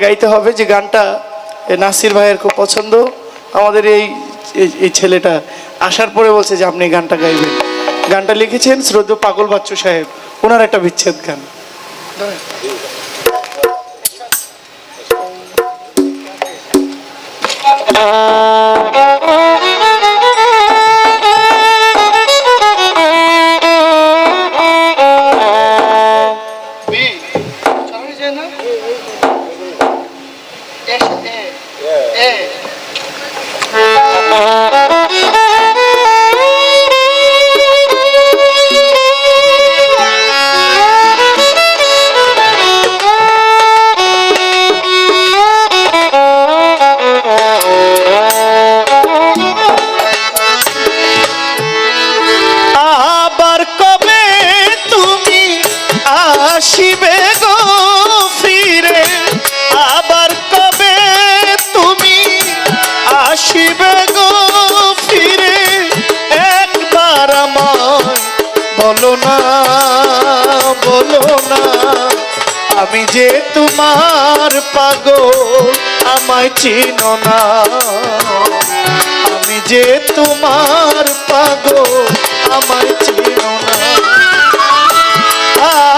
গাইতে হবে যে গানটা নাসির ভাইয়ের খুব পছন্দ। আমাদের এই, এই- ছেলেটা আসার পরে বলছে যে, আপনি গানটা গাইবেন। গানটা লিখেছেন শ্রদ্ধ পাগল বাচ্চু সাহেব। ওনার একটা বিচ্ছেদ গান। আবার আমি যে তোমার পাগল আমায় চিনো না। আমি যে তোমার পাগল আমায় চিনো না।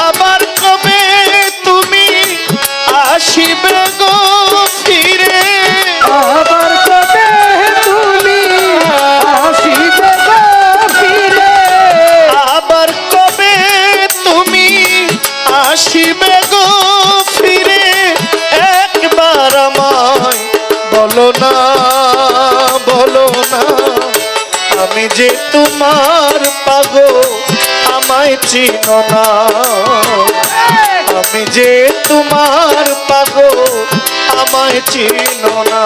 আবার কবে তুমি আসিবে গো ফিরে? আবার কবে তুমি আসিবে গো ফিরে? আবার কবে তুমি আসিবে বলো না বলো না, আমি যে তোমার পাগো আমায় চিনো না। আমি যে তোমার পাগো আমায় চিনো না।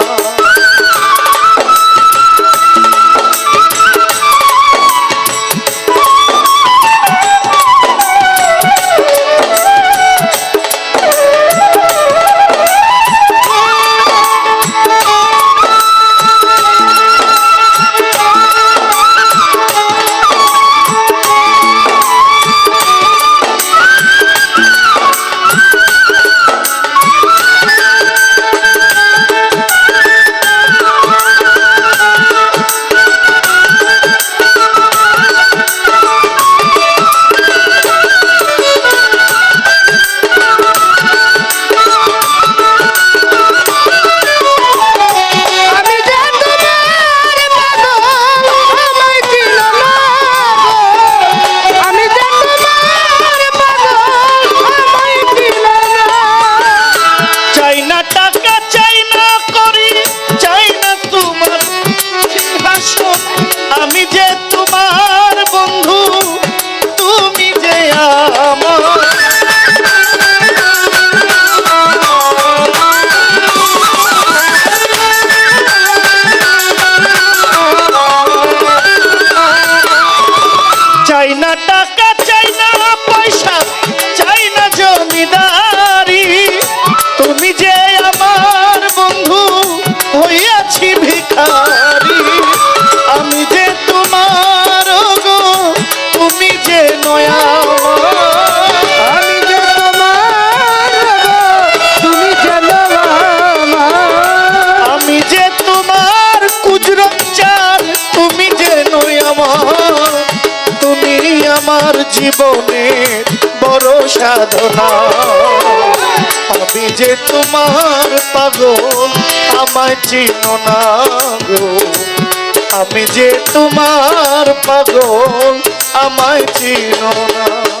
টাকা চাই না পয়সা চাই না জমিদারি। জীবনের বড় সাধনা। আমি যে তোমার পাগল, আমায় চিনো না গো। আমি যে তোমার পাগল, আমায় চিনো না।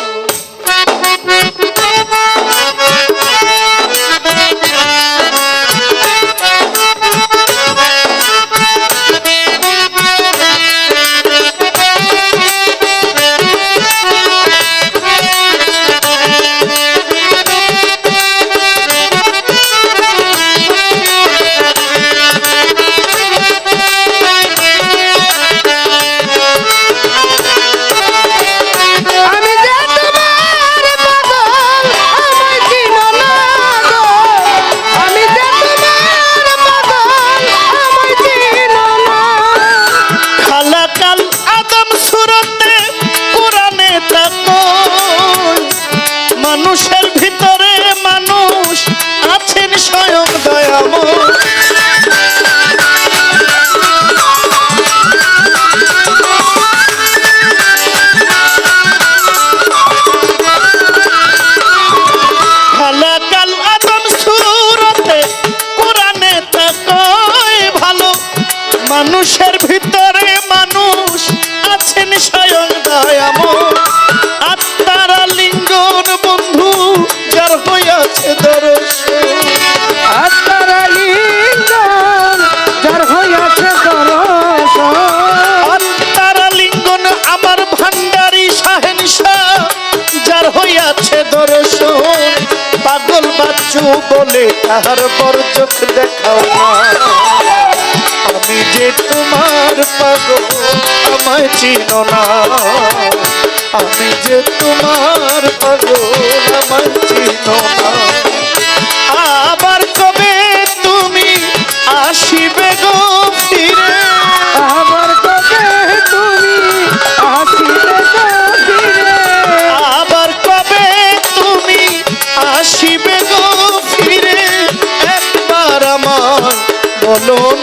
মানুষের তাহার পর চোখ দেখাও আমি যে তোমার পাগল আমায় চিনো না। আমি যে তোমার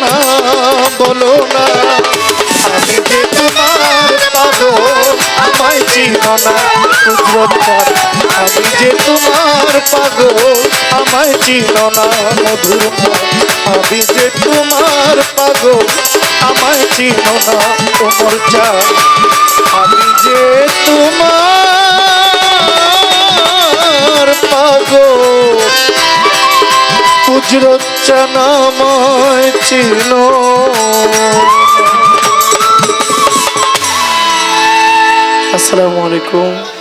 না, বলো না। আমি যে তোমার পাগল, আমায় চিনো না। রূপর আমি যে তোমার পাগল, আমায় চিনো না মধুর আমি যে তোমার পাগল, আমায় চিনো না, কোমল চা আমি যে তোমার বজ্রচনাময় ছিল। আসসালামু আলাইকুম।